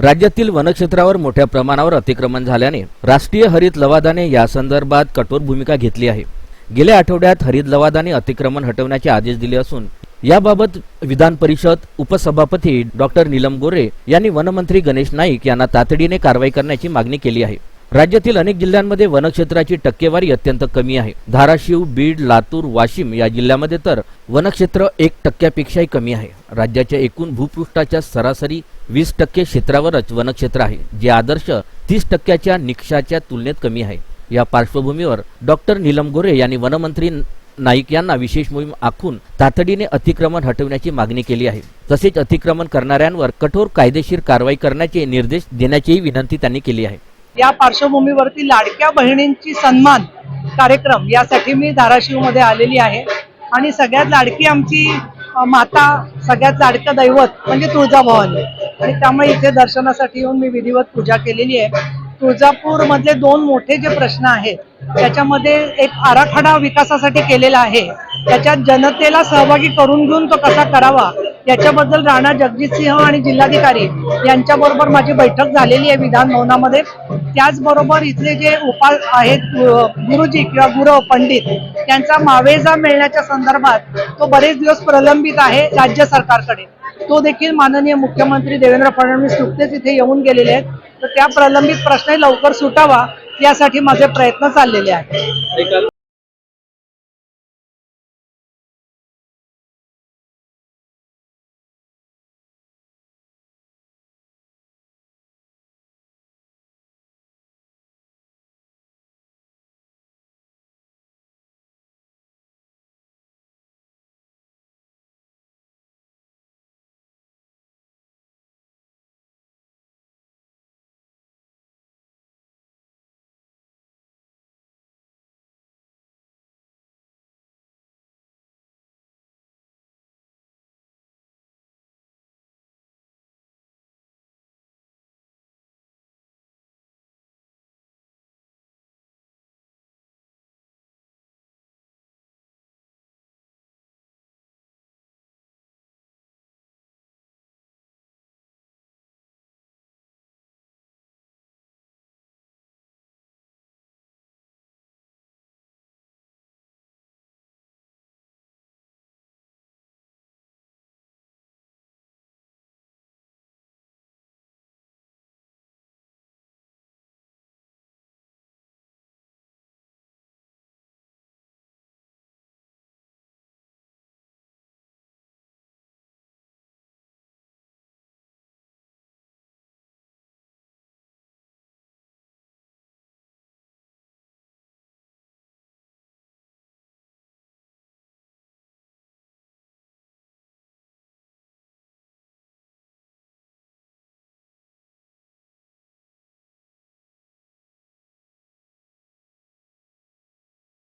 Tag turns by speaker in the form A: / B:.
A: राज्यातील वनक्षेत्रावर मोठ्या प्रमाणावर अतिक्रमण झाल्याने राष्ट्रीय हरित लवादाने या संदर्भात कठोर भूमिका घेतली आहे. गेल्या आठवड्यात हरित लवादाने अतिक्रमण हटवण्याचे आदेश दिले असून याबाबत विधान परिषद उपसभापती डॉक्टर नीलम गोरे यांनी वनमंत्री गणेश नाईक यांना तातडीने कारवाई करण्याची मागणी केली आहे. राज्यातील अनेक जिल्ह्यांमध्ये वनक्षेत्राची टक्केवारी अत्यंत कमी आहे. धाराशिव बीड लातूर वाशिम या जिल्ह्यामध्ये तर वनक्षेत्र एक टक्क्यापेक्षाही कमी आहे. राज्याच्या एकूण भूपृष्ठाच्या सरासरी वीस टक्के क्षेत्रावरच वनक्षेत्र आहे जे आदर्श तीस टक्क्याच्या निकषाच्या तुलनेत कमी आहे. या पार्श्वभूमीवर डॉक्टर नीलम गोरे यांनी वनमंत्री नाईक यांना विशेष मोहीम आखून तातडीने अतिक्रमण हटवण्याची मागणी केली आहे. तसेच अतिक्रमण करणाऱ्यांवर कठोर कायदेशीर कारवाई करण्याचे निर्देश देण्याचीही विनंती त्यांनी केली आहे.
B: या पार्श्वभूमीवरती लाडक्या बहिणींची सन्मान कार्यक्रम यासाठी मी धाराशिवमध्ये आलेली आहे. आणि सगळ्यात लाडकी आमची माता सगळ्यात लाडकं दैवत म्हणजे तुळजाभवानी. आणि त्यामुळे इथे दर्शनासाठी येऊन मी विधिवत पूजा केलेली आहे. तुळजापूर मधले दोन मोठे जे प्रश्न आहेत त्याच्यामध्ये एक आराखडा विकासासाठी केलेला आहे. त्याच्यात जनतेला सहभागी करून घेऊन तो कसा करावा याच्याबद्दल राणा जगजितसिंह आणि जिल्हाधिकारी यांच्याबरोबर माझी बैठक झालेली आहे विधान भवनामध्ये. त्याचबरोबर इथले जे उपाय आहेत गुरुजी किंवा गुरव पंडित यांचा मावेजा मिळण्याच्या संदर्भात तो बरेच दिवस प्रलंबित आहे राज्य सरकारकडे. तो देखील माननीय मुख्यमंत्री देवेंद्र फडणवीस नुकतेच इथे येऊन गेलेले आहेत. तर त्या प्रलंबित प्रश्नही लवकर सुटावा यासाठी माझे प्रयत्न चाललेले आहेत.